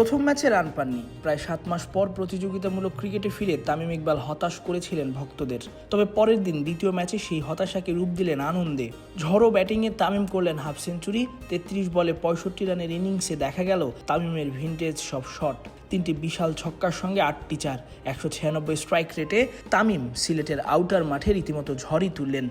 প্রথম ম্যাচে রান পাননি। প্রায় সাত মাস পর প্রতিযোগিতামূলক ক্রিকেটে ফিরে তামিম ইকবাল হতাশ করেছিলেন ভক্তদের। তবে পরের দিন দ্বিতীয় ম্যাচে সেই হতাশাকে রূপ দিলেন আনন্দে। ঝড়ো ব্যাটিংয়ে তামিম করলেন হাফ সেঞ্চুরি, তেত্রিশ বলে পঁয়ষট্টি রানের ইনিংসে দেখা গেল তামিমের ভিনটেজ সব শট। তিনটি বিশাল ছক্কার সঙ্গে আটটি চার, একশো ছিয়ানব্বই স্ট্রাইক রেটে তামিম সিলেটের আউটার মাঠে রীতিমতো ঝড়ই তুললেন।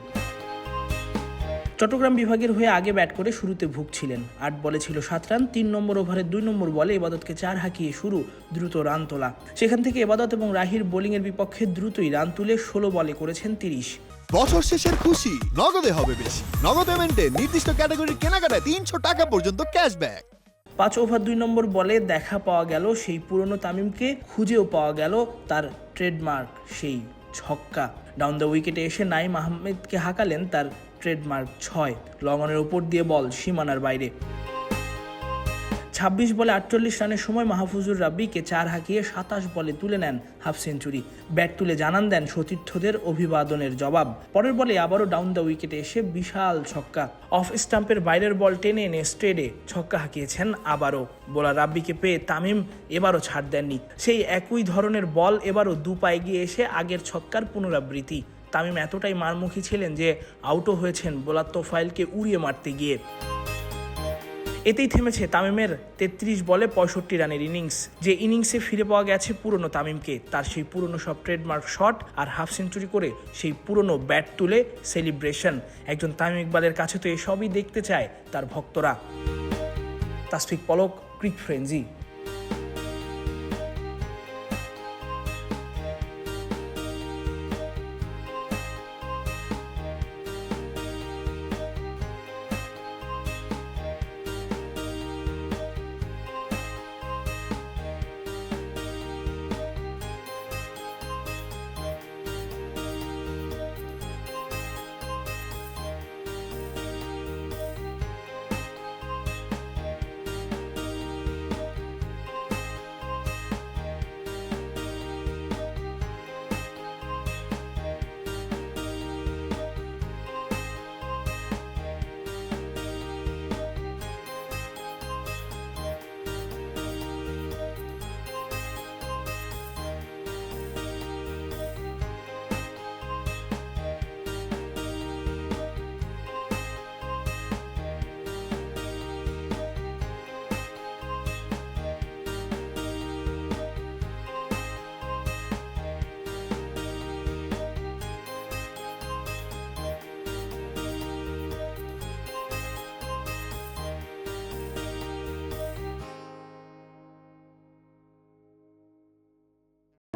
চট্টগ্রাম বিভাগের হয়ে আগে ব্যাট করে শুরুতে ভুগছিলেন। আট বলে ছিল সাত রান তিন নম্বর ওভারের দুই নম্বর বলে এবাদতকে চার হাঁকিয়ে শুরু দ্রুত রান তোলা। সেখান থেকে এবাদত এবং রাহির বোলিংয়ের বিপক্ষে দ্রুতই রান তুলে ষোলো বলে করেছেন তিরিশ। বছর শেষের খুশি নগদে হবে বেশি। নগদ পেমেন্টে নির্দিষ্ট ক্যাটাগরির কেনাকাটায় তিনশো টাকা পর্যন্ত ক্যাশব্যাক। পাঁচ ওভার দুই নম্বর বলে দেখা পাওয়া গেল সেই পুরনো তামিমকে খুঁজেও পাওয়া গেল তার ট্রেডমার্ক সেই ছক্কা। ডাউন দ্য উইকেটে এসে নাইম আহমেদকে হাঁকালেন তার ট্রেডমার্ক ছয়। লঙ্গনের উপর দিয়ে বল সীমানার বাইরে। ছাব্বিশ বলে আটচল্লিশ রানের সময় মাহফুজুর রাব্বিকে চার হাঁকিয়ে সাতাশ বলে তুলে নেন হাফ সেঞ্চুরি। ব্যাট তুলে জানান দেন সতীর্থদের অভিবাদনের জবাব। পরের বলে আবারও ডাউন দ্য উইকেটে এসে বিশাল ছক্কা। অফ স্টাম্পের বাইরের বল টেনে এনে স্ট্রেডে ছক্কা হাঁকিয়েছেন আবারও। বোলার রাব্বিকে পেয়ে তামিম এবারও ছাড় দেননি। সেই একই ধরনের বল এবারও দু পায়ে গিয়ে এসে আগের ছক্কার পুনরাবৃত্তি। তামিম এতটাই মারমুখী ছিলেন যে আউটও হয়েছেন বোলার তোফাইলকে উড়িয়ে মারতে গিয়ে। এতেই থেমেছে তামিমের তেত্রিশ বলে পঁয়ষট্টি রানের ইনিংস। যে ইনিংসে ফিরে পাওয়া গেছে পুরনো তামিমকে, তার সেই পুরনো সব ট্রেডমার্ক শট আর হাফ সেঞ্চুরি করে সেই পুরনো ব্যাট তুলে সেলিব্রেশন। একজন তামিম ইকবালের কাছে তো এসবই দেখতে চায় তার ভক্তরা। Tasfik Palak, crick frenzy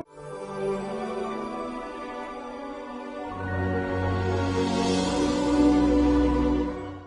you